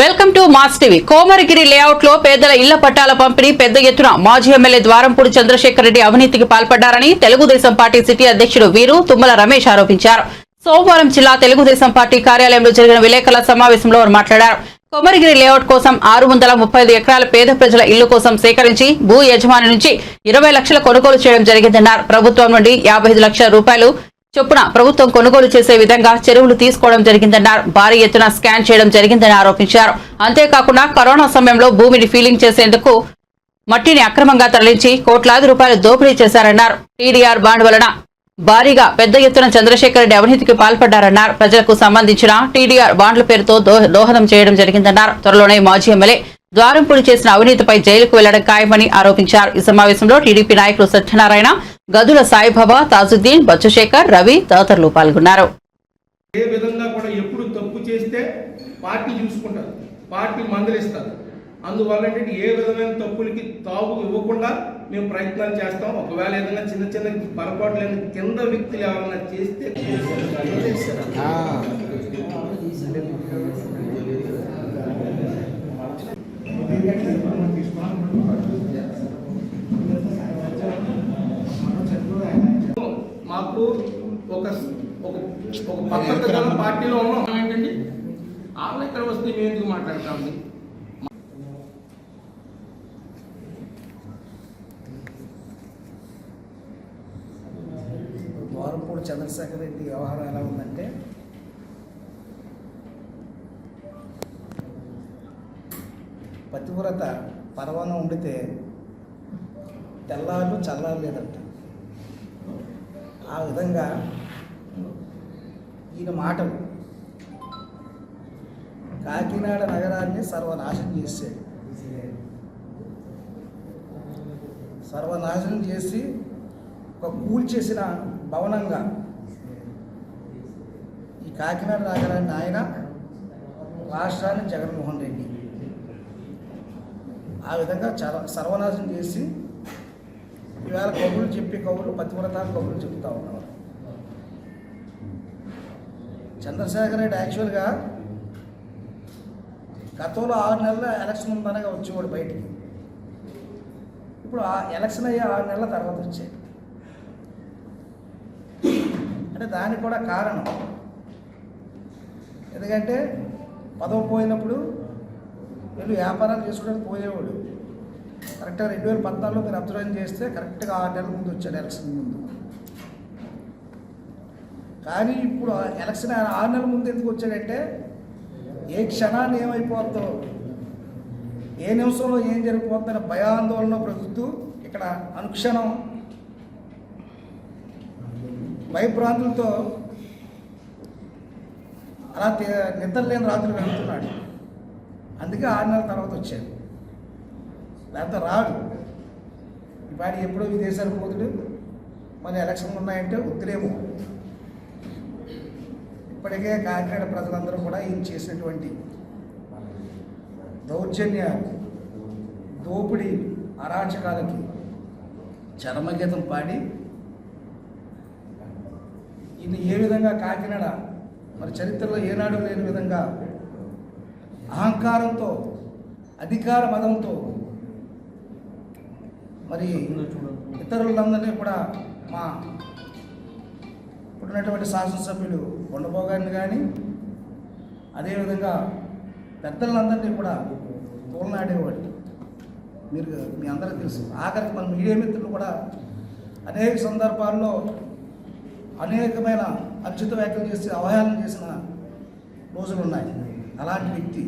Welcome to Mass TV. Komaragiri లేఅవుట్లో పేదల ఇళ్ళ పట్టాల పంపిణీ పెద్ద ఎత్తున మాజీ ఎమ్మెల్యే ద్వారంపూడి చంద్రశేఖర్ రెడ్డి అవినీతికి పాల్పడ్డారని తెలుగుదేశం పార్టీ సిటీ అధ్యక్షుడు వీరు తుమ్మల రమేష్ ఆరోపించారు. సోమవారం జిల్లా తెలుగుదేశం పార్టీ కార్యాలయంలో జరిగిన విలేకరుల సమావేశంలో వారు మాట్లాడారు. కొమరగిరి లేఅవుట్ కోసం ఆరు వందల ముప్పై ఐదు ఎకరాల పేద ప్రజల ఇల్లు కోసం సేకరించి భూ యజమాని నుంచి ఇరవై లక్షల కొనుగోలు చేయడం జరిగిందన్నారు. ప్రభుత్వం నుండి యాభై ఐదు లక్షల రూపాయలు చొప్పున ప్రభుత్వం కొనుగోలు చేసే విధంగా చెరువులు తీసుకోవడం జరిగిందన్నారు. భారీ ఎత్తున స్కాన్ చేయడం జరిగిందని ఆరోపించారు. అంతేకాకుండా కరోనా సమయంలో భూమిని ఫీలింగ్ చేసేందుకు మట్టిని అక్రమంగా తరలించి కోట్లాది రూపాయలు దోపిడీ చేశారన్నారు. టీడీఆర్ బాండ్ వలన భారీగా పెద్ద ఎత్తున చంద్రశేఖర్ రెడ్డి అవినీతికి పాల్పడ్డారన్నారు. ప్రజలకు సంబంధించిన టీడీఆర్ బాండ్ల పేరుతో దో- దోహదం చేయడం జరిగిందన్నారు. త్వరలోనే మాజీ ఎమ్మెల్యే ద్వారంపూడి చేసిన అవినీతిపై జైలుకు వెళ్ళడం ఖాయమని ఆరోపించారు. ఈ సమావేశంలో టీడీపీ నాయకులు సత్యనారాయణ గదుల సాయిబాబా తాజుద్దీన్ బచ్చుశేఖర్ రవి తదితరులు పాల్గొన్నారు. ఏ విధంగా కూడా ఎప్పుడు తప్పు చేస్తే పార్టీ చూసుకుంటారు. పార్టీ మందలిస్తారు. అందువల్ల ఏంటంటే ఏ విధమైన తప్పులకి తావు ఇవ్వకుండా మేము ప్రయత్నాలు చేస్తాం. ఒకవేళ ఏదైనా చిన్న చిన్న కింద వ్యక్తులు ఎవరైనా చేస్తే మాకు ఒక ఒక ఒక పద్ధతి గల పార్టీలో ఉన్నాం. ఏంటండి? వాళ్ళు ఇక్కడ వస్తే మేము ఎందుకు మాట్లాడతాం? వారంపూడి చంద్రశేఖర్ రెడ్డి వ్యవహారం ఎలా ఉందంటే పతివ్రత పరవానం ఉండితే తెల్లారు చల్లారు లేదంట ఆ విధంగా ఈయన మాటలు కాకినాడ నగరాన్ని సర్వనాశనం చేశాడు. సర్వనాశనం చేసి ఒక కూల్చేసిన భవనంగా ఈ కాకినాడ నగరాన్ని ఆయన రాష్ట్రాన్ని జగన్మోహన్ రెడ్డి ఆ విధంగా చర సర్వనాశనం చేసి ఈవేళ కబుర్లు చెప్పి కబుర్లు పతివ్రత కబుర్లు చెప్తా ఉన్నారు. చంద్రశేఖర్ రెడ్డి యాక్చువల్గా గతంలో ఆరు నెలల ఎలక్షన్ ఉందనగా వచ్చేవాడు బయటికి. ఇప్పుడు ఆ ఎలక్షన్ అయ్యే ఆరు నెలల తర్వాత వచ్చాయి. అంటే దానికి కూడా కారణం. ఎందుకంటే పదవి పోయినప్పుడు వీళ్ళు వ్యాపారాలు చేసుకోవడానికి పోయేవాడు. కరెక్ట్గా రెండు వేల పద్నాలుగులో మీరు అబ్జర్వ్ చేస్తే కరెక్ట్గా ఆరు నెలల ముందు వచ్చాడు ఎలక్షన్ ముందు. కానీ ఇప్పుడు ఎలక్షన్ ఆయన ఆరు నెలల ముందు ఎందుకు వచ్చాడంటే ఏ క్షణాన్ని ఏమైపోతుందో ఏ నిమిషంలో ఏం జరిగిపోతుందని భయాందోళన బ్రతుకుతూ ఇక్కడ అనుక్షణం భయభ్రాంతులతో అలా నిద్రలేని రాత్రులు వెళ్తున్నాడు. అందుకే ఆరు నెలల తర్వాత వచ్చాడు లేకపోతే రాడు. పాడి ఎప్పుడో విదేశాలకు పోతుడు. మన ఎలక్షన్లు ఉన్నాయంటే ఉత్తరేమో ఇప్పటికే కాకినాడ ప్రజలందరూ కూడా ఈయన చేసినటువంటి దౌర్జన్యాలు దోపిడీ అరాచకాలకి చరమగీతం పాడి ఈయన ఏ విధంగా కాకినాడ మరి చరిత్రలో ఏనాడు లేని విధంగా అహంకారంతో అధికార మదంతో మరి ఇతరులందరినీ కూడా మా ఇప్పుడున్నటువంటి శాసనసభ్యులు కొండపోగారిని కానీ అదేవిధంగా పెద్దలందరినీ కూడా తోలనాడేవాడు. మీరు మీ అందరికీ తెలుసు. ఆఖరికి మన మీడియా మిత్రులు కూడా అనేక సందర్భాల్లో అనేకమైన అచ్యుత వ్యాఖ్యలు చేసి అవహేళన చేసిన రోజులు ఉన్నాయి అలాంటి వ్యక్తి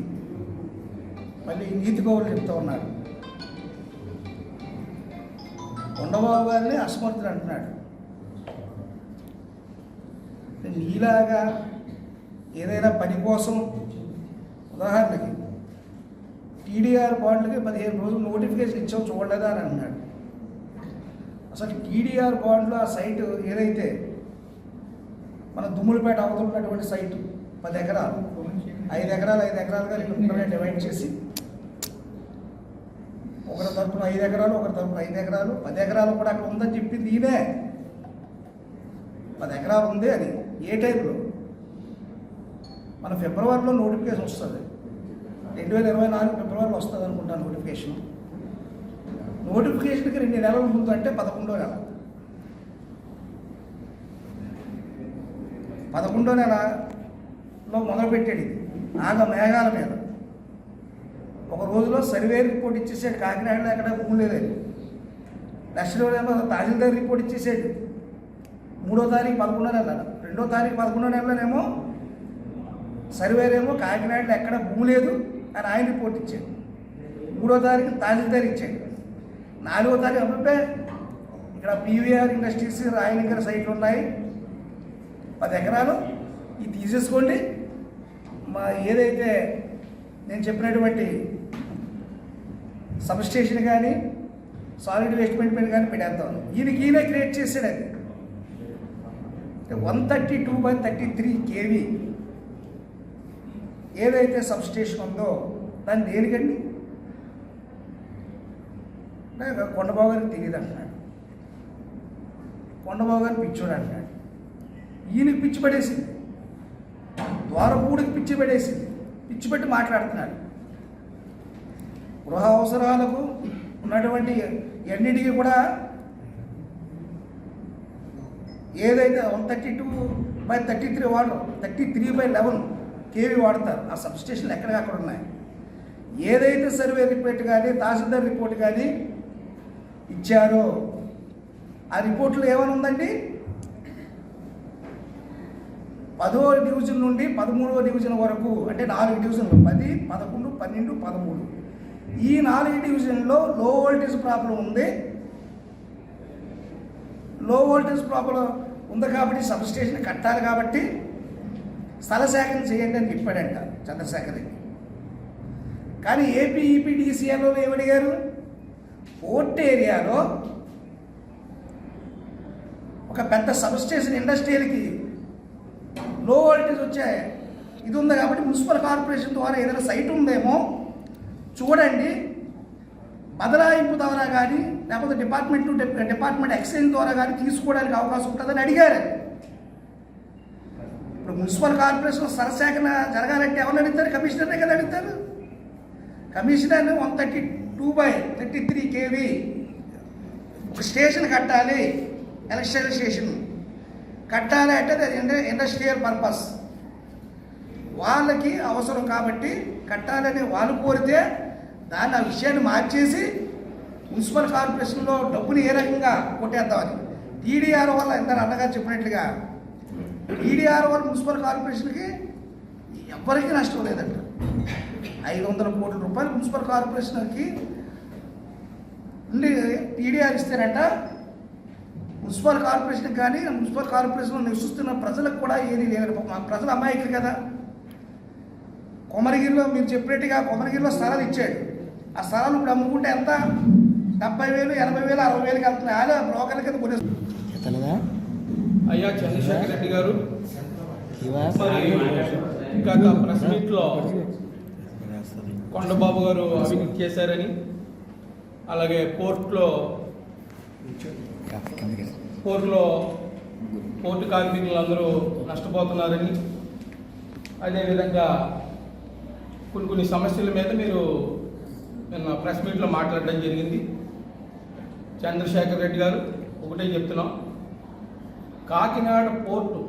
మళ్ళీ నీతి కౌరులు చెప్తూ ఉన్నాడు. కొండబాబు గారిని అసమర్థుడు అంటున్నాడు. నీలాగా ఏదైనా పని కోసం ఉదాహరణకి టీడీఆర్ బాండ్లకి పదిహేను రోజులు నోటిఫికేషన్ ఇచ్చాం చూడలేదా అని అన్నాడు. అసలు టీడీఆర్ బాండ్లో ఆ సైటు ఏదైతే మన దుమ్ములపేట అవతల ఉన్నటువంటి సైటు పది ఎకరాలు. ఐదు ఎకరాలు ఐదు ఎకరాలుగా రెండు ముక్కలుగా డివైడ్ చేసి ఒకరి తరపున ఐదు ఎకరాలు ఒకరి తరపున ఐదు ఎకరాలు పది ఎకరాలు కూడా అక్కడ ఉందని చెప్పింది ఈయనే. పది ఎకరాలు ఉంది అది ఏ టైంలో? మన ఫిబ్రవరిలో నోటిఫికేషన్ వస్తుంది. రెండు వేల ఇరవై నాలుగు ఫిబ్రవరిలో వస్తుంది అనుకుంటాను నోటిఫికేషన్. నోటిఫికేషన్కి రెండు నెలల ముందు అంటే పదకొండో నెల. పదకొండో నెలలో మొదలుపెట్టాడు ఇది. ఆగ మేఘాల మీద. ఒక రోజులో సర్వే రిపోర్ట్ ఇచ్చేసాడు కాకినాడలో ఎక్కడ భూమి లేదని. నెక్స్ట్ ఏమో తహసీల్దార్ రిపోర్ట్ ఇచ్చేసాడు. మూడో తారీఖు పదకొండో నెల రెండో తారీఖు పదకొండో నెలలోనేమో సర్వేరేమో కాకినాడలో ఎక్కడ భూమి లేదు అని ఆయన రిపోర్ట్ ఇచ్చాడు. మూడో తారీఖు తహసీల్దార్ ఇచ్చాడు. నాలుగో తారీఖు అప్పుడే ఇక్కడ పీవీఆర్ ఇండస్ట్రీస్ రాయనగర్ సైట్లు ఉన్నాయి. పది ఎకరాలు. ఇది తీసేసుకోండి. మా ఏదైతే నేను చెప్పినటువంటి సబ్ స్టేషన్ కానీ సాలిడ్ వేస్ట్ మెయింటైన్ కానీ పెట్టేద్దాం. ఈయనకి ఈయనే క్రియేట్ చేశాడు అది. One thirty two by thirty three KV ఏదైతే సబ్ స్టేషన్ ఉందో దాన్ని దేనికండి? కొండబాబు గారికి తెలియదు అంటున్నాడు. కొండబాబు గారు పిచ్చోడు అంటున్నాడు. ఈయనకి పిచ్చి పడేసింది. ద్వారపూడికి పిచ్చి పెట్టేసింది పిచ్చి పెట్టి మాట్లాడుతున్నాడు. గృహ అవసరాలకు ఉన్నటువంటి ఎన్నిటికీ కూడా ఏదైతే one thirty two by thirty three వాడరు thirty three by eleven KV వాడతారు. ఆ సబ్స్టేషన్లు ఎక్కడ అక్కడ ఉన్నాయి? ఏదైతే సర్వే రిపోర్ట్ కానీ తహసీల్దార్ రిపోర్ట్ కానీ ఇచ్చారో ఆ రిపోర్ట్లో ఏమైనా ఉందండి? పదో డివిజన్ నుండి పదమూడవ డివిజన్ వరకు అంటే నాలుగు డివిజన్లు పది పదకొండు పన్నెండు పదమూడు. ఈ నాలుగు డివిజన్లో లో వోల్టేజ్ ప్రాబ్లం ఉంది. లో వోల్టేజ్ ప్రాబ్లం ఉంది కాబట్టి సబ్ స్టేషన్ కట్టాలి కాబట్టి స్థల సేకరణ చేయండి అని చెప్పాడంట చంద్రశేఖర్ రెడ్డి. కానీ ఏపీ ఈపీడీసీఎల్లో ఏమడిగారు పోర్ట్ ఏరియాలో ఒక పెద్ద సబ్ స్టేషన్ ఇండస్ట్రియల్కి లో వోల్టేజ్ వచ్చే ఇది ఉంది కాబట్టి మున్సిపల్ కార్పొరేషన్ ద్వారా ఏదైనా సైట్ ఉందేమో చూడండి. బదలాయింపు ద్వారా కానీ లేకపోతే డిపార్ట్మెంట్ టు డిపార్ట్మెంట్ ఎక్స్చేంజ్ ద్వారా కానీ తీసుకోవడానికి అవకాశం ఉంటుందని అడిగారు. ఇప్పుడు మున్సిపల్ కార్పొరేషన్ సరసేకరణ జరగాలంటే ఎవరు అడుగుతారు? కమిషనర్నే కదా అడుగుతారు. Commissioner one thirty two by thirty three KV ఒక స్టేషన్ కట్టాలి ఎలక్ట్రికల్ స్టేషన్. కట్టాలి అంటే అది ఇండస్ట్రియల్ పర్పస్. వాళ్ళకి అవసరం కాబట్టి కట్టాలని వాళ్ళు కోరితే దాన్ని ఆ విషయాన్ని మార్చేసి మున్సిపల్ కార్పొరేషన్లో డబ్బుని ఏ రకంగా కొట్టేద్దామని టీడీఆర్ వల్ల ఎంత అన్నగారు చెప్పినట్లుగా టీడీఆర్ వల్ల మున్సిపల్ కార్పొరేషన్కి ఎవరికీ నష్టం లేదంట. ఐదు వందల కోట్ల రూపాయలు మున్సిపల్ కార్పొరేషన్కి ఉండి టీడీఆర్ ఇస్తేనంట మున్సిపల్ కార్పొరేషన్ కానీ మున్సిపల్ కార్పొరేషన్లో నివసిస్తున్న ప్రజలకు కూడా ఏది లేదు మా ప్రజలు అమాయకులు కదా. కొమరగిరిలో మీరు చెప్పినట్టుగా కొమరగిరిలో స్థలాలు ఇచ్చాడు. ఆ స్థలాలు ఇప్పుడు అమ్ముకుంటే ఎంత? డెబ్బై వేలు ఎనభై వేలు అరవై వేలకి వెళ్తున్నాయి. అలా బ్రోకర్ల కింద కొనే తెలదా అయ్యా చంద్రశేఖర్ రెడ్డి గారు. గత ప్రెస్ మీట్లో కొండబాబు గారు అవినీతి చేశారని అలాగే కోర్టులో కోర్టులో పోర్టు కార్మికులందరూ నష్టపోతున్నారని అదేవిధంగా కొన్ని కొన్ని సమస్యల మీద మీరు నిన్న ప్రెస్ మీట్లో మాట్లాడడం జరిగింది. చంద్రశేఖర్ రెడ్డి గారు ఒకటే చెప్తున్నాం. కాకినాడ పోర్టు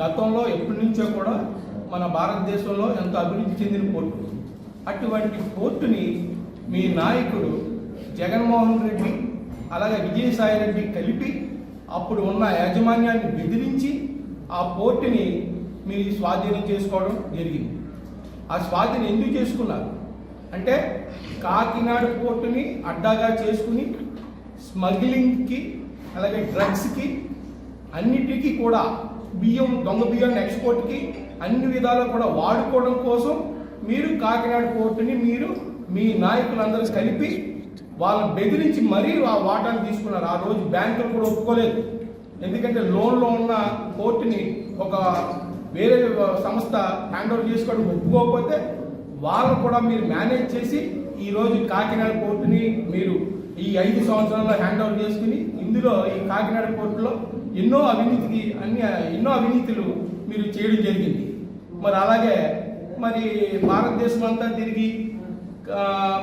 గతంలో ఎప్పటి నుంచో కూడా మన భారతదేశంలో ఎంతో అభివృద్ధి చెందిన పోర్టు. అటువంటి పోర్టుని మీ నాయకుడు జగన్మోహన్ రెడ్డి అలాగే విజయసాయి రెడ్డి కలిపి అప్పుడు ఉన్న యాజమాన్యాన్ని బెదిరించి ఆ పోర్టుని మీరు స్వాధీనం చేసుకోవడం జరిగింది. ఆ స్వాధీనం ఎందుకు చేసుకున్నారు? అంటే కాకినాడ పోర్టుని అడ్డాగా చేసుకుని స్మగ్లింగ్కి అలాగే డ్రగ్స్కి అన్నిటికీ కూడా బియ్యం దొంగ బియ్యాన్ని ఎక్స్పోర్ట్కి అన్ని విధాలు కూడా వాడుకోవడం కోసం మీరు కాకినాడ పోర్టుని మీరు మీ నాయకులందరూ కలిపి వాళ్ళని బెదిరించి మరీ ఆ వాటాను తీసుకున్నారు. ఆ రోజు బ్యాంకులు కూడా ఒప్పుకోలేదు. ఎందుకంటే లోన్లో ఉన్న కోర్టుని ఒక వేరే సంస్థ హ్యాండ్ ఓవర్ చేసుకోవడం ఒప్పుకోకపోతే వాళ్ళు కూడా మీరు మేనేజ్ చేసి ఈరోజు కాకినాడ కోర్టుని మీరు ఈ ఐదు సంవత్సరాల్లో హ్యాండ్ ఓవర్ చేసుకుని ఇందులో ఈ కాకినాడ కోర్టులో ఎన్నో అవినీతికి అన్ని ఎన్నో అవినీతులు మీరు చేయడం జరిగింది. మరి అలాగే మరి భారతదేశం అంతా తిరిగి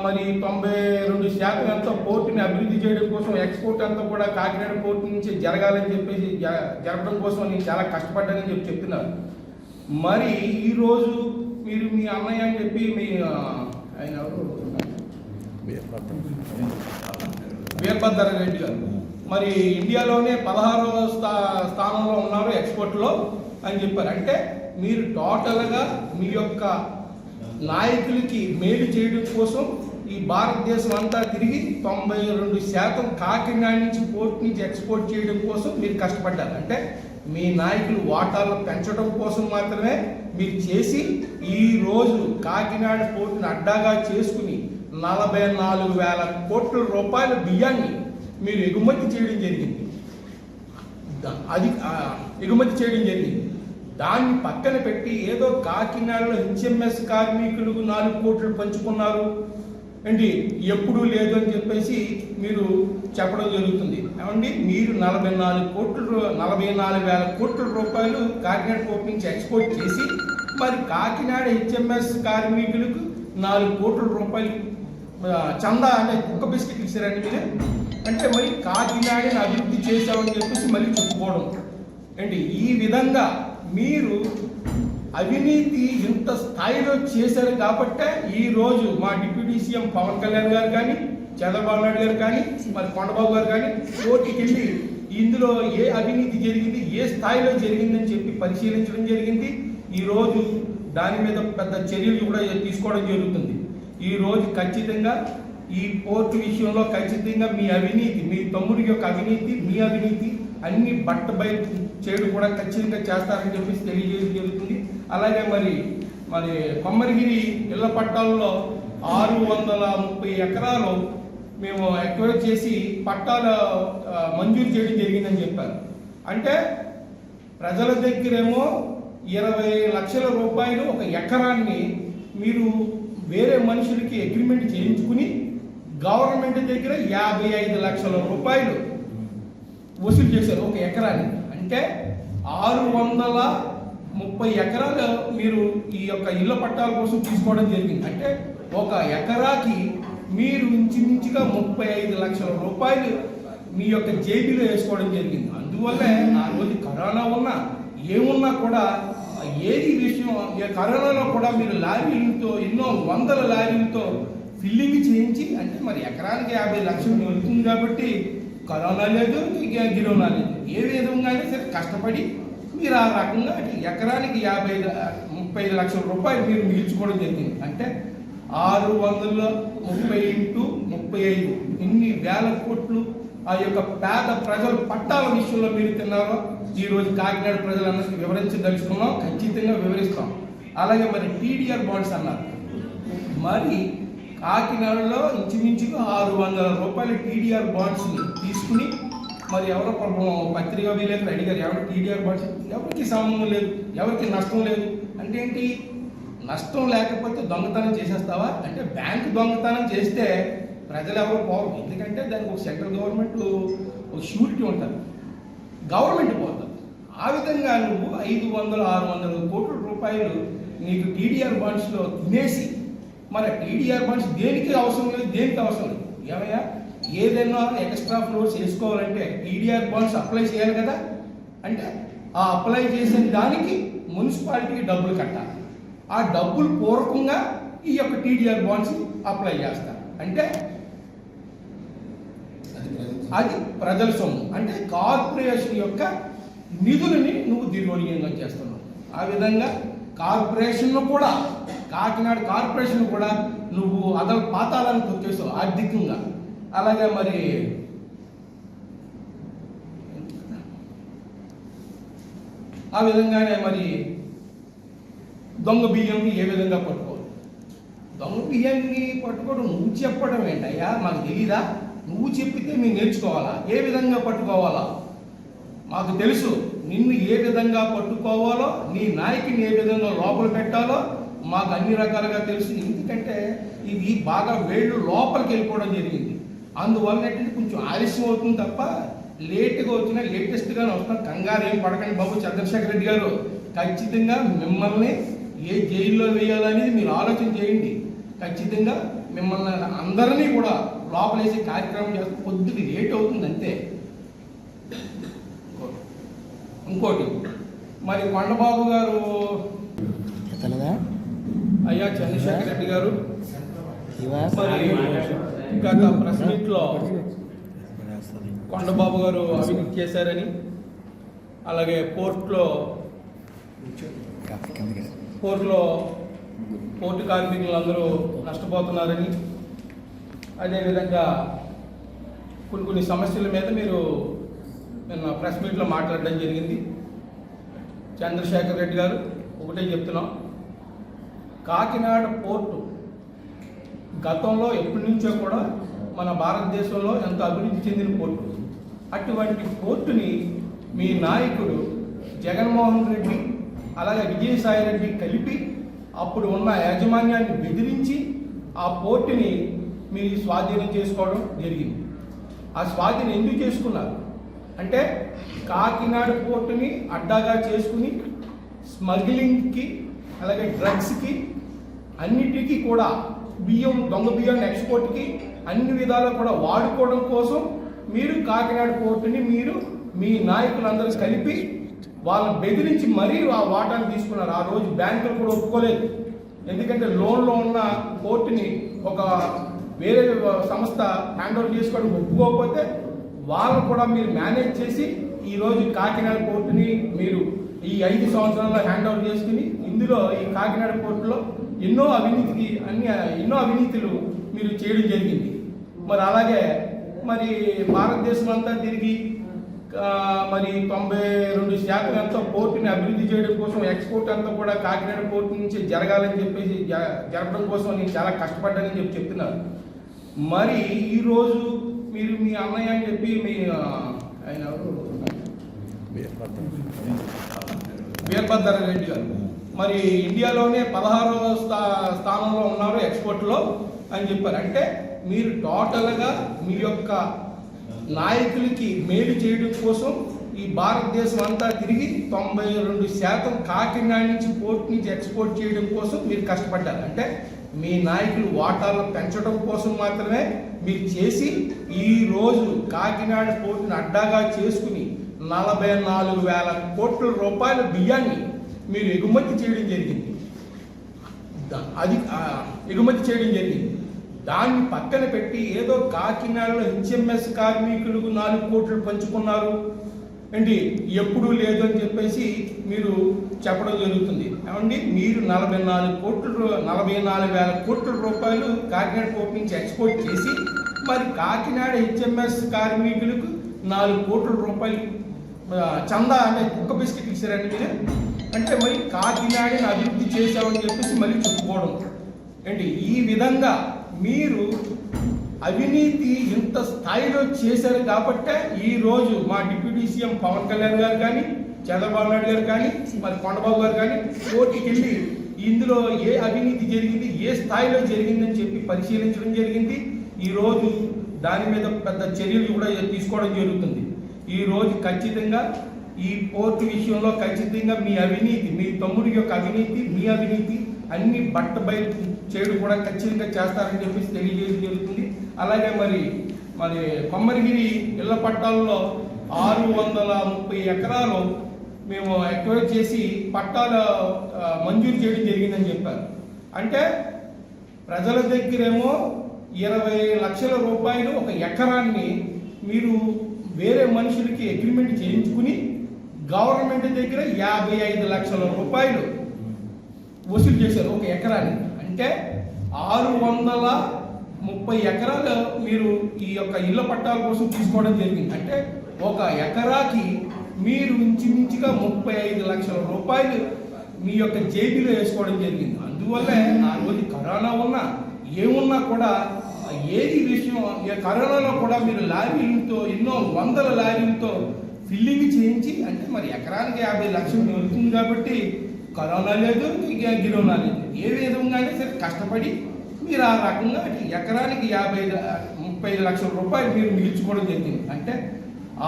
మరి తొంభై రెండు శాతం అంతా పోర్టుని అభివృద్ధి చేయడం కోసం ఎక్స్పోర్ట్ అంతా కూడా కాకినాడ పోర్టు నుంచి జరగాలని చెప్పేసి జ- జరపడం కోసం నేను చాలా కష్టపడ్డానని చెప్పి చెప్తున్నారు మరి ఈరోజు మీరు మీ అన్నయ్య అని చెప్పి మీ ఆయన ఎవరు? వీరభద్ర రెడ్డి గారు. మరి ఇండియాలోనే పదహారవ స్థా స్థానంలో ఉన్నారు ఎక్స్పోర్ట్లో అని చెప్పారు. అంటే మీరు టోటల్గా మీ యొక్క నాయకులకి మేలు చేయడం కోసం ఈ భారతదేశం అంతా తిరిగి తొంభై రెండు శాతం కాకినాడ నుంచి పోర్ట్ నుంచి ఎక్స్పోర్ట్ చేయడం కోసం మీరు కష్టపడ్డారు. అంటే మీ నాయకులు వాటాలను పెంచడం కోసం మాత్రమే మీరు చేసి ఈ రోజు కాకినాడ పోర్టుని అడ్డాగా చేసుకుని నలభై నాలుగు వేల కోట్ల రూపాయల బియ్యాన్ని మీరు ఎగుమతి చేయడం జరిగింది. అది ఎగుమతి చేయడం జరిగింది. దాన్ని పక్కన పెట్టి ఏదో కాకినాడలో హెచ్ఎంఎస్ కార్మికులకు నాలుగు కోట్లు పంచుకున్నారు. ఏంటి? ఎప్పుడూ లేదు అని చెప్పేసి మీరు చెప్పడం జరుగుతుంది. ఏమండి? మీరు నలభై నాలుగు కోట్ల నలభై నాలుగు వేల కోట్ల రూపాయలు కాకినాడ పోర్ట్ నుంచి ఎక్స్పోర్ట్ చేసి మరి కాకినాడ హెచ్ఎంఎస్ కార్మికులకు నాలుగు కోట్ల రూపాయలు చందా అంటే కుక్క బిస్కెట్ ఇచ్చారండి మీరు? అంటే మరి కాకినాడని అభివృద్ధి చేశామని చెప్పేసి మళ్ళీ చెప్పుకోవడం. ఏంటి? ఈ విధంగా మీరు అవినీతి ఇంత స్థాయిలో చేశారు కాబట్టే ఈరోజు మా డిప్యూటీ సీఎం పవన్ కళ్యాణ్ గారు కానీ చంద్రబాబు నాయుడు గారు కానీ మరి కొండబాబు గారు కానీ కోర్టుకి వెళ్ళి ఇందులో ఏ అవినీతి జరిగింది ఏ స్థాయిలో జరిగిందని చెప్పి పరిశీలించడం జరిగింది. ఈరోజు దాని మీద పెద్ద చర్యలు కూడా తీసుకోవడం జరుగుతుంది. ఈ రోజు ఖచ్చితంగా ఈ పోర్టు విషయంలో ఖచ్చితంగా మీ అవినీతి మీ తమ్ముడి యొక్క అవినీతి మీ అవినీతి అన్ని బట్ట బయట చేయడం కూడా ఖచ్చితంగా చేస్తారని చెప్పేసి తెలియజేయడం జరుగుతుంది. అలాగే మరి మరి కొమ్మరిగిరి ఇళ్ళ పట్టాలలో ఆరు వందల ముప్పై ఎకరాలు మేము ఎక్వైర్ చేసి పట్టాలు మంజూరు చేయడం జరిగిందని చెప్పారు. అంటే ప్రజల దగ్గరేమో ఇరవై లక్షల రూపాయలు ఒక ఎకరాన్ని మీరు వేరే మనుషులకి అగ్రిమెంట్ చేయించుకుని గవర్నమెంట్ దగ్గర యాభై ఐదు లక్షల రూపాయలు వసూలు చేశారు. ఒక ఎకరానికి అంటే ఆరు వందల ముప్పై ఎకరాలు మీరు ఈ యొక్క ఇళ్ళ పట్టాల కోసం తీసుకోవడం జరిగింది. అంటే ఒక ఎకరాకి మీరు ఇంచుమించుగా ముప్పై ఐదు లక్షల రూపాయలు మీ యొక్క జేబీలో వేసుకోవడం జరిగింది. అందువల్లే ఆ రోజు కరోనా ఉన్నా ఏమున్నా కూడా ఏది విషయం కరోనాలో కూడా మీరు లారీలతో ఎన్నో వందల లారీలతో ఫిల్లింగ్ చేయించి అంటే మరి ఎకరానికి యాభై లక్షలు వెళ్తుంది కాబట్టి కరోనా లేదు ఇక గిరోనా లేదు. ఏ విధంగా అయినా సరే కష్టపడి మీరు ఆ రకంగా ఎకరానికి యాభై ముప్పై ఐదు లక్షల రూపాయలు మీరు మిగిల్చుకోవడం జరిగింది. అంటే ఆరు వందల ముప్పై ఇంటూ ముప్పై ఐదు. ఇన్ని వేల కోట్లు ఆ యొక్క పేద ప్రజల పట్టాల విషయంలో మీరు తిన్నారో ఈరోజు కాకినాడ ప్రజలందరికీ వివరించదలుచుకున్నాం ఖచ్చితంగా వివరిస్తాం. అలాగే మరి టీడీఆర్ బాండ్స్ అన్నారు. మరి కాకినాడలో ఇంచుమించుగా ఆరు వందల రూపాయల టీడీఆర్ బాండ్స్ని తీసుకుని మరి ఎవరో పత్రిక పత్రికా విలేకరు అడిగారు ఎవరు టీడీఆర్ బాండ్స్ ఎవరికి సంబంధం లేదు ఎవరికి నష్టం లేదు అంటే ఏంటి? నష్టం లేకపోతే దొంగతనం చేసేస్తావా? అంటే బ్యాంక్ దొంగతనం చేస్తే ప్రజలు ఎవరు పోరు. ఎందుకంటే దానికి ఒక సెంట్రల్ గవర్నమెంట్ ఒక షూరిటీ ఉంటుంది. గవర్నమెంట్ పోతుంది ఆ విధంగా నువ్వు ఐదు వందల ఆరు వందల కోట్ల రూపాయలు నీకు టీడీఆర్ బాండ్స్లో తినేసి మరి టీడీఆర్ బాండ్స్ దేనికి అవసరం లేదు దేనికి అవసరం లేదు. ఏమయ్యా? ఏదైనా ఎక్స్ట్రా ఫ్లోర్స్ వేసుకోవాలంటే టీడీఆర్ బాండ్స్ అప్లై చేయాలి కదా. అంటే ఆ అప్లై చేసిన దానికి మున్సిపాలిటీకి డబ్బులు కట్టాలి. ఆ డబ్బులు పూర్వకంగా ఈ యొక్క టీడీఆర్ బాండ్స్ అప్లై చేస్తారు అంటే అది ప్రజల సొమ్ము. అంటే కార్పొరేషన్ యొక్క నిధులని నువ్వు దుర్వినియోగం చేస్తున్నావు. ఆ విధంగా కార్పొరేషన్ కూడా కాకినాడ కార్పొరేషన్ కూడా నువ్వు అదల పాతాలను తొక్కేసావు ఆర్థికంగా. అలాగే మరి ఆ విధంగానే మరి దొంగ బియ్యంని ఏ విధంగా పట్టుకోవాలి? దొంగ బియ్యాన్ని పట్టుకోవడం నువ్వు చెప్పడం ఏంటయ్యా? మాకు తెలీదా? నువ్వు చెప్పితే మేము నేర్చుకోవాలా? ఏ విధంగా పట్టుకోవాలా? మాకు తెలుసు నిన్ను ఏ విధంగా పట్టుకోవాలో నీ నాయకుని ఏ విధంగా లోపల పెట్టాలో మాకు అన్ని రకాలుగా తెలుసు. ఎందుకంటే ఇది బాగా వేళ్ళు లోపలికి వెళ్ళిపోవడం జరిగింది. అందువల్ల ఏంటంటే కొంచెం ఆలస్యం అవుతుంది తప్ప లేట్గా వచ్చినా లేటెస్ట్గానే వస్తున్నా కంగారు ఏం పడకండి బాబు. చంద్రశేఖర్ రెడ్డి గారు ఖచ్చితంగా మిమ్మల్ని ఏ జైల్లో వేయాలనేది మీరు ఆలోచన చేయండి. ఖచ్చితంగా మిమ్మల్ని అందరినీ కూడా లోపలేసే కార్యక్రమం చేస్తే. కొద్దిగా లేట్ అవుతుంది అంతే. ఇంకోటి. మరి కొండబాబు గారు అయ్యా చంద్రశేఖర్ రెడ్డి గారు. గత ప్రెస్ మీట్లో కొండబాబు గారు అవినీతి చేశారని అలాగే పోర్ట్లో పోర్ట్లో పోర్టు కార్మికులందరూ నష్టపోతున్నారని అదేవిధంగా కొన్ని కొన్ని సమస్యల మీద మీరు నిన్న ప్రెస్ మీట్లో మాట్లాడడం జరిగింది. చంద్రశేఖర్ రెడ్డి గారు ఒకటే చెప్తున్నాం. కాకినాడ పోర్టు గతంలో ఎప్పటి నుంచో కూడా మన భారతదేశంలో ఎంతో అభివృద్ధి చెందిన పోర్టు. అటువంటి పోర్టుని మీ నాయకుడు జగన్మోహన్ రెడ్డి అలాగే విజయసాయి రెడ్డి కలిపి అప్పుడు ఉన్న యాజమాన్యాన్ని బెదిరించి ఆ పోర్టుని మీరు స్వాధీనం చేసుకోవడం జరిగింది. ఆ స్వాధీనం ఎందుకు చేసుకున్నారు? అంటే కాకినాడ పోర్టుని అడ్డాగా చేసుకుని స్మగ్లింగ్కి అలాగే డ్రగ్స్కి అన్నిటికీ కూడా బియ్యం దొంగ బియ్యాన్ని ఎక్స్పోర్ట్కి అన్ని విధాలు కూడా వాడుకోవడం కోసం మీరు కాకినాడ పోర్టుని మీరు మీ నాయకులందరూ కలిపి వాళ్ళని బెదిరించి మరీ ఆ వాటాను తీసుకున్నారు. ఆ రోజు బ్యాంకులు కూడా ఒప్పుకోలేదు. ఎందుకంటే లోన్లో ఉన్న పోర్టుని ఒక వేరే సంస్థ హ్యాండ్ ఓవర్ చేసుకోవడం ఒప్పుకోకపోతే వాళ్ళని కూడా మీరు మేనేజ్ చేసి ఈ రోజు కాకినాడ పోర్టుని మీరు ఈ ఐదు సంవత్సరాల్లో హ్యాండ్ ఓవర్ చేసుకుని ఇందులో ఈ కాకినాడ పోర్టులో ఎన్నో అవినీతికి అన్ని ఎన్నో అవినీతులు మీరు చేయడం జరిగింది. మరి అలాగే మరి భారతదేశం అంతా తిరిగి మరి తొంభై రెండు శాతం ఎంతో పోర్టుని అభివృద్ధి చేయడం కోసం ఎక్స్పోర్ట్ అంతా కూడా కాకినాడ పోర్టు నుంచి జరగాలని చెప్పేసి జ- జరపడం కోసం నేను చాలా కష్టపడ్డానని చెప్పి చెప్తున్నాను మరి ఈరోజు మీరు మీ అన్నయ్య అని చెప్పి మీ ఆయన ఎవరు? వీరభద్ర రెడ్డి గారు. మరి ఇండియాలోనే పదహారవ స్థా స్థానంలో ఉన్నారు ఎక్స్పోర్ట్లో అని చెప్పారు. అంటే మీరు టోటల్గా మీ యొక్క నాయకులకి మేలు చేయడం కోసం ఈ భారతదేశం అంతా తిరిగి తొంభై రెండు శాతం కాకినాడ నుంచి పోర్ట్ నుంచి ఎక్స్పోర్ట్ చేయడం కోసం మీరు కష్టపడ్డారు. అంటే మీ నాయకులు వాటాలను పెంచడం కోసం మాత్రమే మీరు చేసి ఈ రోజు కాకినాడ పోర్టుని అడ్డాగా చేసుకుని నలభై నాలుగు వేల కోట్ల రూపాయల బియ్యాన్ని మీరు ఎగుమతి చేయడం జరిగింది. అది ఎగుమతి చేయడం జరిగింది. దాన్ని పక్కన పెట్టి ఏదో కాకినాడలో హెచ్ఎంఎస్ కార్మికులకు నాలుగు కోట్లు పంచుకున్నారు. ఏంటి? ఎప్పుడూ లేదు అని చెప్పేసి మీరు చెప్పడం జరుగుతుంది. ఏమండి? మీరు నలభై నాలుగు కోట్ల నలభై నాలుగు వేల కోట్ల రూపాయలు కాకినాడ పోర్ట్ నుంచి ఎక్స్పోర్ట్ చేసి మరి కాకినాడ హెచ్ఎంఎస్ కార్మికులకు నాలుగు కోట్ల రూపాయలు చందా అంటే కుక్క బిస్కెట్ ఇచ్చారండి మీరు? అంటే మరి కాకినాడని అభివృద్ధి చేశామని చెప్పేసి మళ్ళీ చెప్పుకోవడం. ఏంటి? ఈ విధంగా మీరు అవినీతి ఇంత స్థాయిలో చేశారు కాబట్టే ఈరోజు మా డిప్యూటీ సీఎం పవన్ కళ్యాణ్ గారు కానీ చంద్రబాబు నాయుడు గారు కానీ మరి కొండబాబు గారు కానీ కోర్టుకి వెళ్ళి ఇందులో ఏ అవినీతి జరిగింది ఏ స్థాయిలో జరిగిందని చెప్పి పరిశీలించడం జరిగింది. ఈరోజు దాని మీద పెద్ద చర్యలు కూడా తీసుకోవడం జరుగుతుంది. ఈరోజు ఖచ్చితంగా ఈ పోర్టు విషయంలో ఖచ్చితంగా మీ అవినీతి మీ తమ్ముడి యొక్క అవినీతి మీ అవినీతి అన్ని బట్ట బయట చేయడం కూడా ఖచ్చితంగా చేస్తారని చెప్పేసి తెలియజేయడం జరుగుతుంది. అలాగే మరి మరి కొమ్మరిగిరి ఇళ్ళ పట్టాలలో ఆరు వందల ముప్పై ఎకరాలు మేము ఎక్వైర్ చేసి పట్టాలు మంజూరు చేయడం జరిగిందని చెప్పారు. అంటే ప్రజల దగ్గరేమో ఇరవై లక్షల రూపాయలు ఒక ఎకరాన్ని మీరు వేరే మనుషులకి అగ్రిమెంట్ చేయించుకుని గవర్నమెంట్ దగ్గర యాభై ఐదు లక్షల రూపాయలు వసూలు చేశారు ఒక ఎకరానికి అంటే ఆరు వందల ముప్పై ఎకరాలు మీరు ఈ యొక్క ఇళ్ళ పట్టాల కోసం తీసుకోవడం జరిగింది. అంటే ఒక ఎకరాకి మీరు ఇంచుమించుగా ముప్పై ఐదు లక్షల రూపాయలు మీ యొక్క జేబీలో వేసుకోవడం జరిగింది. అందువల్లే ఆ రోజు కరోనా ఉన్నా ఏమున్నా కూడా ఏది విషయం కరోనాలో కూడా మీరు లారీలతో ఎన్నో వందల లారీలతో ఫిల్లింగ్ చేయించి అంటే మరి ఎకరానికి యాభై లక్షలు దొరుకుతుంది కాబట్టి కరోనా లేదు గిరోనా లేదు. ఏ విధంగానే సరే కష్టపడి మీరు ఆ రకంగా ఎకరానికి యాభై ముప్పై లక్షల రూపాయలు మీరు మిగిల్చుకోవడం జరిగింది. అంటే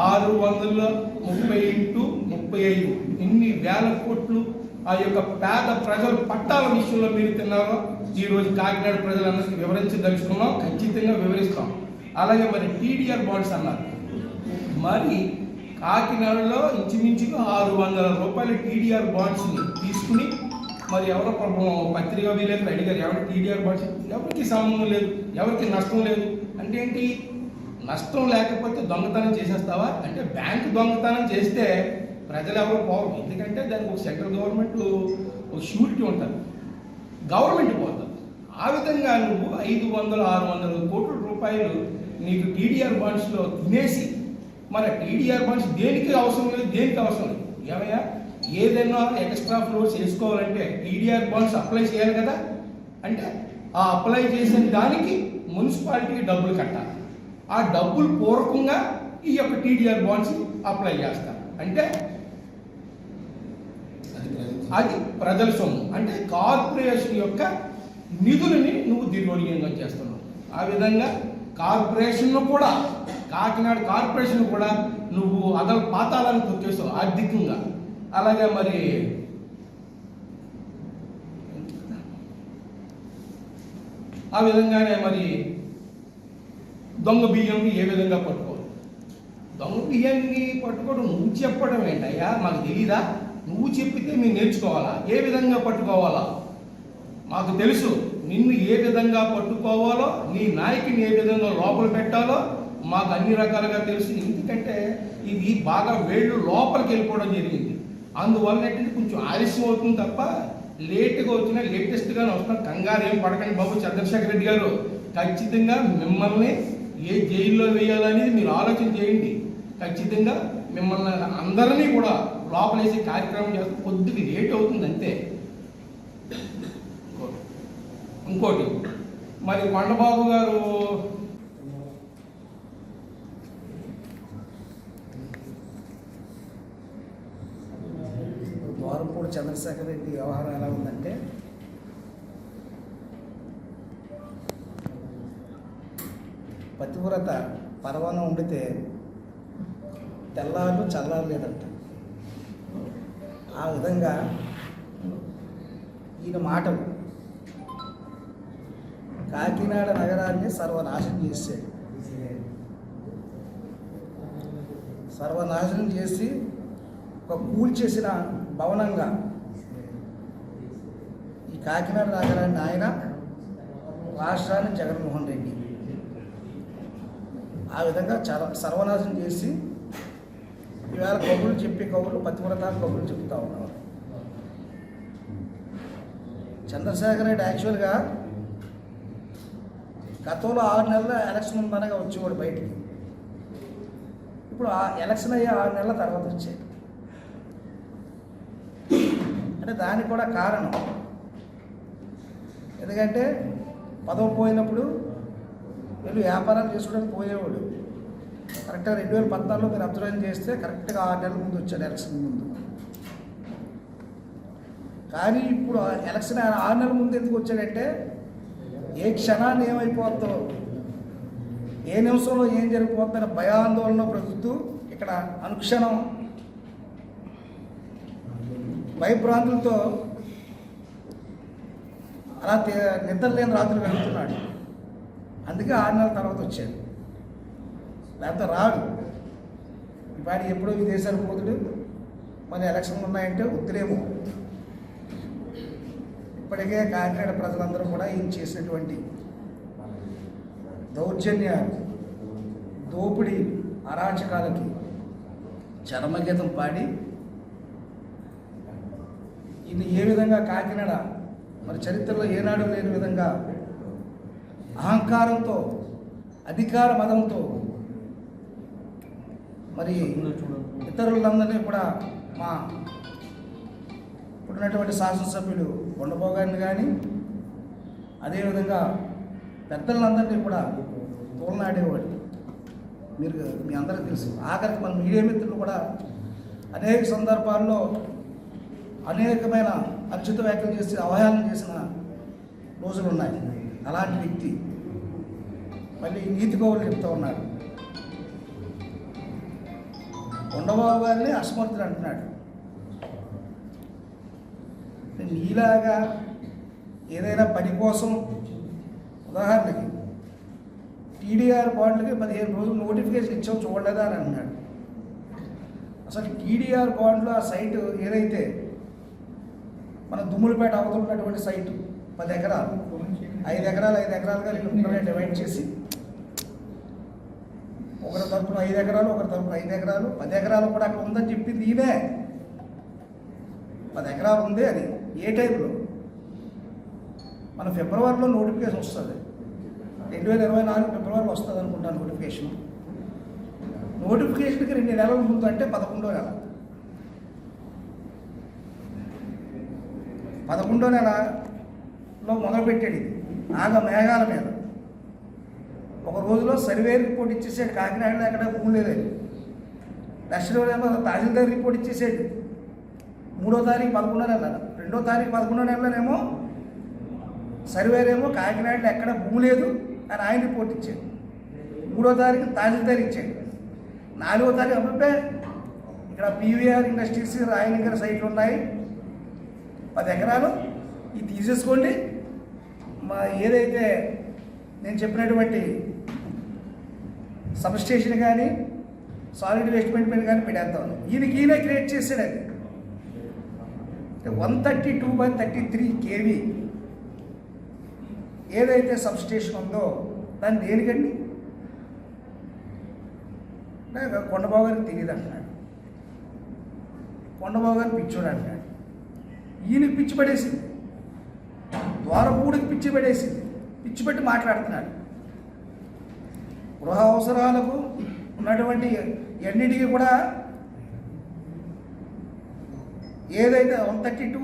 ఆరు వందల ముప్పై ఇంటూ ముప్పై ఐదు. ఇన్ని వేల కోట్లు ఆ యొక్క పేద ప్రజల పట్టాల విషయంలో మీరు తిన్నారో ఈ రోజు కాకినాడ ప్రజలందరికీ వివరించదలుచుకున్నాం. ఖచ్చితంగా వివరిస్తాం. అలాగే మరి టీడీఆర్ బాండ్స్ అన్నారు. మరి కాకినాడలో ఇంచుమించుగా ఆరు వందల రూపాయల టీడీఆర్ బాండ్స్ని తీసుకుని మరి ఎవరో పాపం పత్రికా విలేకరులు అడిగారు ఎవరు టీడీఆర్ బాండ్స్? ఎవరికి సంబంధం లేదు? ఎవరికి నష్టం లేదు? అంటే ఏంటి? నష్టం లేకపోతే దొంగతనం చేసేస్తావా? అంటే బ్యాంకు దొంగతనం చేస్తే ప్రజలు ఎవరు పోరు. ఎందుకంటే దానికి ఒక సెంట్రల్ గవర్నమెంట్ ఒక షూరిటీ ఉంటుంది. గవర్నమెంట్ పోతుంది ఆ విధంగా నువ్వు ఐదు వందలు ఆరు వందల కోట్ల రూపాయలు నీకు టీడీఆర్ బాండ్స్లో తినేసి మన టీడీఆర్ బాండ్స్ దేనికి అవసరం లేదు దేనికి అవసరం లేదు. ఏమయ్యా? ఏదైనా ఎక్స్ట్రా ఫ్లోర్స్ వేసుకోవాలంటే టీడీఆర్ బాండ్స్ అప్లై చేయాలి కదా. అంటే ఆ అప్లై చేసిన దానికి మున్సిపాలిటీకి డబ్బులు కట్టాలి. ఆ డబ్బులు పూర్వకంగా ఈ యొక్క టీడీఆర్ బాండ్స్ అప్లై చేస్తారు అంటే అది ప్రజల సొమ్ము. అంటే కార్పొరేషన్ యొక్క నిధులని నువ్వు దుర్వినియోగం చేస్తున్నావు. ఆ విధంగా కార్పొరేషన్ కూడా కాకినాడ కార్పొరేషన్ కూడా నువ్వు అదల పాతాలను తొక్కేస్తావు ఆర్థికంగా. అలాగే మరి ఆ విధంగానే మరి దొంగ బియ్యంని ఏ విధంగా పట్టుకోవాలి? దొంగ బియ్యాన్ని పట్టుకోవడం నువ్వు చెప్పడం ఏంటయ్యా? మాకు తెలీదా? నువ్వు చెప్పితే మేము నేర్చుకోవాలా? ఏ విధంగా పట్టుకోవాలా? మాకు తెలుసు నిన్ను ఏ విధంగా పట్టుకోవాలో నీ నాయకుని ఏ విధంగా లోపల పెట్టాలో మాకు అన్ని రకాలుగా తెలుసు. ఎందుకంటే ఇది బాగా వేళ్ళు లోపలికి వెళ్ళిపోవడం జరిగింది. అందువల్ల ఏంటంటే కొంచెం ఆలస్యం అవుతుంది తప్ప లేట్గా వచ్చినా లేటెస్ట్గానే వస్తున్నా కంగారు ఏం పడకండి బాబు చంద్రశేఖర్ రెడ్డి గారు. ఖచ్చితంగా మిమ్మల్ని ఏ జైల్లో వేయాలనేది మీరు ఆలోచన చేయండి. ఖచ్చితంగా మిమ్మల్ని అందరినీ కూడా లోపలేసి కార్యక్రమం చేస్తే కొద్దిగా లేట్ అవుతుంది అంతే. ఇంకోటి. మరి కొండబాబు గారు ద్వారంపూడి చంద్రశేఖర్ రెడ్డి వ్యవహారం ఎలా ఉందంటే పతివ్రత పరవానం ఉండితే తెల్లారు చల్లారు లేదంట. ఆ విధంగా ఈయన మాటలు కాకినాడ నగరాన్ని సర్వనాశనం చేశాడు. సర్వనాశనం చేసి ఒక కూల్చేసిన భవనంగా ఈ కాకినాడ నగరాన్ని ఆయన రాష్ట్రాన్ని జగన్మోహన్ రెడ్డి. ఆ విధంగా చాలా సర్వనాశనం చేసి ఈవేళ కబుర్లు చెప్పి కబుర్లు పతివ్రత కబుర్లు చెప్తా ఉన్నారు చంద్రశేఖర్ రెడ్డి యాక్చువల్గా గతంలో ఆరు నెలల ఎలక్షన్ ఉందనగా వచ్చేవాడు బయటికి. ఇప్పుడు ఆ ఎలక్షన్ అయ్యే ఆరు నెలల తర్వాత వచ్చాయి అంటే దానికి కూడా కారణం. ఎందుకంటే పదవ పోయినప్పుడు వీళ్ళు వ్యాపారాలు చేసుకోవడానికి పోయేవాడు. కరెక్ట్గా రెండు వేల పద్నాలుగులో మీరు అబ్జర్వ్ చేస్తే కరెక్ట్గా ఆరు నెలల ముందు వచ్చాడు ఎలక్షన్ ముందు. కానీ ఇప్పుడు ఎలక్షన్ ఆరు నెలల ముందు ఎందుకు వచ్చాడంటే ఏ క్షణాన్ని ఏమైపోద్దో ఏ నిమిషంలో ఏం జరిగిపోతుందని భయాందోళన ప్రభుత్వం ఇక్కడ అనుక్షణం భయభ్రాంతులతో అలా తే- నిద్ర లేని రాత్రులు వెళ్తున్నాడు. అందుకే ఆరు నెలల తర్వాత వచ్చాడు. లేకపోతే రాడు. వాడు ఎప్పుడో విదేశాలకు పోతుడు. మన ఎలక్షన్లు ఉన్నాయంటే ఉత్తరేమో ఇప్పటికే కాకినాడ ప్రజలందరూ కూడా ఈయన చేసినటువంటి దౌర్జన్యాలు దోపిడీ అరాచకాలకి చరమగీతం పాడి ఇన్ని ఏ విధంగా కాకినాడ మరి చరిత్రలో ఏనాడు లేని విధంగా అహంకారంతో అధికార మదంతో మరి ఇతరులందరినీ కూడా మా పుట్టినటువంటి శాసనసభ్యులు కొండపోగారిని కానీ అదేవిధంగా పెద్దలందరినీ కూడా తోలనాడేవాడు. మీరు మీ అందరికీ తెలుసు. ఆఖరికి మన మీడియా మిత్రులు కూడా అనేక సందర్భాల్లో అనేకమైన అచ్యుత వ్యాఖ్యలు చేసి అవహేళన చేసిన రోజులు ఉన్నాయి. అలాంటి వ్యక్తి మళ్ళీ నీతి కవులు చెప్తూ ఉన్నాడు. కొండబాబు గారిని అసమర్థుడు అంటున్నాడు. నీలాగా ఏదైనా పని కోసం ఉదాహరణకి టీడీఆర్ బాండ్లకి పదిహేను రోజులు నోటిఫికేషన్ ఇచ్చాం చూడలేదా అని అన్నాడు. అసలు టీడీఆర్ బాండ్లో ఆ సైటు ఏదైతే మన దుమ్ములపేట అవతలున్నటువంటి సైటు పది ఎకరాలు. ఐదు ఎకరాలు ఐదు ఎకరాలుగా రెండు డివైడ్ చేసి ఒకరి తరపున ఐదు ఎకరాలు ఒకరి తరపున ఐదు ఎకరాలు. పది ఎకరాలు కూడా అక్కడ ఉందని చెప్పింది ఈయనే పది ఎకరాలు ఉంది అది ఏ టైంలో? మన ఫిబ్రవరిలో నోటిఫికేషన్ వస్తుంది. రెండు వేల ఇరవై నాలుగు ఫిబ్రవరిలో వస్తుంది అనుకుంటాను నోటిఫికేషన్. నోటిఫికేషన్కి రెండు నెలల ముందు అంటే పదకొండో నెల. పదకొండో నెలలో మొదలుపెట్టాడు ఇది. నాగ మేఘాల మీద. ఒక రోజులో సర్వే రిపోర్ట్ ఇచ్చేసాడు. కాకినాడలో ఎక్కడ భూమి లేదని. దక్షిణ ఏమో తహసీల్దార్ రిపోర్ట్ ఇచ్చేసాడు. మూడో తారీఖు పదకొండో నెల రెండో తారీఖు పదకొండో నెలలోనేమో సర్వేరేమో కాకినాడలో ఎక్కడ భూమి లేదు అని ఆయన రిపోర్ట్ ఇచ్చాడు. మూడో తారీఖు తహసీల్దార్ ఇచ్చాడు. నాలుగో తారీఖు అబ్బాయి ఇక్కడ పీవీఆర్ ఇండస్ట్రీస్ రాయనగర్ సైట్లు ఉన్నాయి. పది ఎకరాలు. ఇది తీసేసుకోండి. మా ఏదైతే నేను చెప్పినటువంటి సబ్ స్టేషన్ కానీ సాలిడ్ వేస్ట్ మెయింటైన్ కానీ పెట్టేస్తాను ఈయనకి ఈయనే క్రియేట్ చేశాడు అది. One thirty two by thirty three KV ఏదైతే సబ్ స్టేషన్ ఉందో దాన్ని దేనికండి? కొండబాబు గారికి తెలియదు అంటున్నాడు. కొండబాబు గారు పిచ్చోడు అంటున్నాడు. ఈయనకి పిచ్చి పడేసింది. ద్వారపూడికి పిచ్చి పడేసింది. పిచ్చి పెట్టి మాట్లాడుతున్నాడు. గృహ అవసరాలకు ఉన్నటువంటి ఎన్నిటికీ కూడా ఏదైతే one thirty two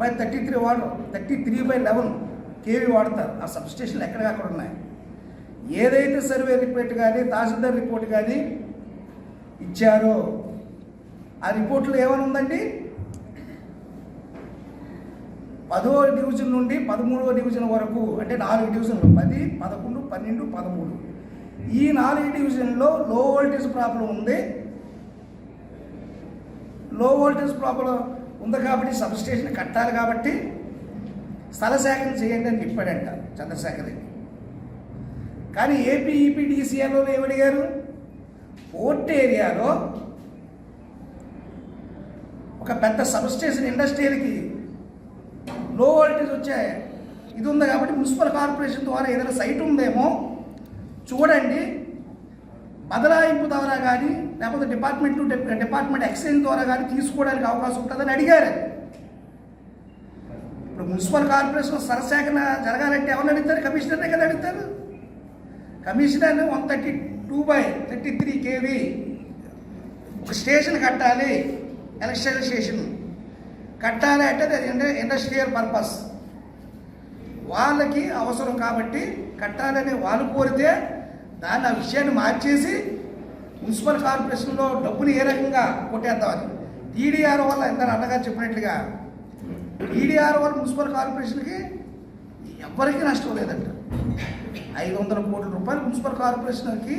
by thirty three వాడు thirty three by eleven KV వాడతారు. ఆ సబ్స్టేషన్లు ఎక్కడికక్కడ ఉన్నాయి? ఏదైతే సర్వే రిపోర్ట్ కానీ తహసీల్దార్ రిపోర్ట్ కానీ ఇచ్చారో ఆ రిపోర్ట్లో ఏమైనా ఉందండి? పదో డివిజన్ నుండి పదమూడవ డివిజన్ వరకు అంటే నాలుగు డివిజన్లు పది పదకొండు పన్నెండు పదమూడు. ఈ నాలుగు డివిజన్లో లో వోల్టేజ్ ప్రాబ్లం ఉంది. లో వోల్టేజ్ ప్రాబ్లం ఉంది కాబట్టి సబ్స్టేషన్ కట్టాలి కాబట్టి స్థల సేకరణ చేయండి అని చెప్పాడంట చంద్రశేఖర్ రెడ్డి. కానీ ఏపీ ఈపీడీసీఆర్లో ఏమడిగారు పోర్ట్ ఏరియాలో ఒక పెద్ద సబ్స్టేషన్ ఇండస్ట్రియల్కి లో వోల్టేజ్ వచ్చే ఇది ఉంది కాబట్టి మున్సిపల్ కార్పొరేషన్ ద్వారా ఏదైనా సైట్ ఉందేమో చూడండి. బదలాయింపు ద్వారా కానీ లేకపోతే డిపార్ట్మెంట్ టు డిపార్ట్మెంట్ ఎక్స్చేంజ్ ద్వారా కానీ తీసుకోవడానికి అవకాశం ఉంటుందని అడిగారు. ఇప్పుడు మున్సిపల్ కార్పొరేషన్ సరసేకరణ జరగాలంటే ఎవరిని అడుగుతారు? కమిషనర్నే కదా అడుగుతారు. Commissioner one thirty two by thirty three KV ఒక స్టేషన్ కట్టాలి. Election station. కట్టాలి అంటే అది ఇండస్ట్రియల్ పర్పస్ వాళ్ళకి అవసరం కాబట్టి కట్టాలని వాళ్ళు కోరితే దాన్ని ఆ విషయాన్ని మార్చేసి మున్సిపల్ కార్పొరేషన్లో డబ్బులు ఏ రకంగా కొట్టేద్దామని టీడీఆర్ వల్ల ఎంత అన్నగారు చెప్పినట్లుగా టీడీఆర్ వల్ల మున్సిపల్ కార్పొరేషన్కి ఎవ్వరికీ నష్టం లేదంట. ఐదు వందల కోట్ల రూపాయలు మున్సిపల్ కార్పొరేషన్కి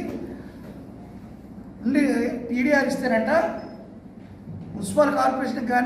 ఉండి టీడీఆర్ ఇస్తేనంట మున్సిపల్ కార్పొరేషన్కి కానీ